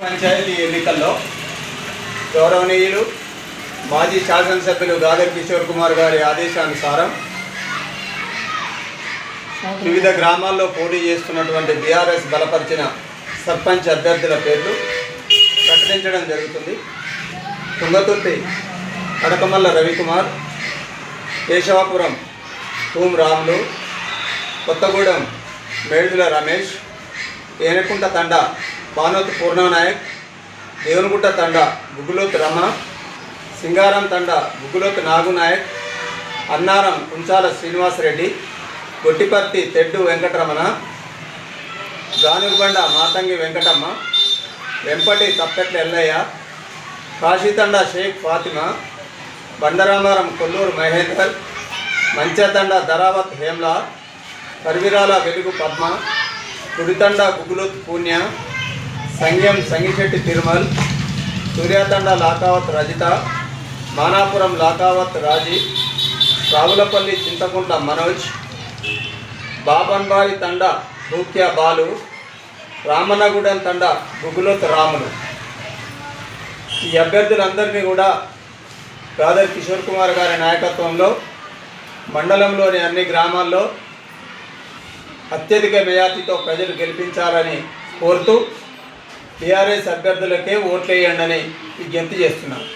పంచాయతీ ఎన్నికల్లో గౌరవనీయులు మాజీ శాసనసభ్యులు గాదర్ కిషోర్ కుమార్ గారి ఆదేశానుసారం వివిధ గ్రామాల్లో పోటీ చేస్తున్నటువంటి బీఆర్ఎస్ బలపరిచిన సర్పంచ్ అభ్యర్థుల పేర్లు ప్రకటించడం జరుగుతుంది. తుంగతుర్తి కడకమల్ల రవికుమార్ కేశవాపురం తూమ్ రాములు కొత్తగూడెం మేడుల రమేష్ ఏనకుంట తండ బానోత్ పూర్ణనాయక్ దేవునిగుట్ట తండ గుగులోత్ రమ సింగారం తండ గుగులోత్ నాగునాయక్ అన్నారం కుంచాల శ్రీనివాసరెడ్డి గొట్టిపర్తి తెడ్డు వెంకటరమణ జానుగుబండ మాతంగి వెంకటమ్మ వెంపటి తప్పెట్ల ఎల్లయ్య కాశీతండ షేక్ ఫాతిమా బండరామారం కొల్లూరు మహేందర్ మంచతండ ధరావత్ హేమ్లా కర్విరాల వెలుగు పద్మ కుడితండ గుగులోత్ పూణ్య సంగ్యం సంగిశెట్టి తిరుమల్ సూర్యాతండ లాకావత్ రజిత మానాపురం లాకావత్ రాజీ రావులపల్లి చింతకుంట మనోజ్ బాబన్బాయి తండ భూక్య బాలు రామనగూడెం తండ గుగులోత్ రాములు. ఈ అభ్యర్థులందరినీ కూడా గాదర్ కిషోర్ కుమార్ గారి నాయకత్వంలో మండలంలోని అన్ని గ్రామాల్లో అత్యధిక మెజార్టీతో ప్రజలు గెలిపించాలని కోరుతూ టీఆర్ఎస్ అభ్యర్థులకే ఓట్లేయండి అని విజ్ఞప్తి చేస్తున్నాను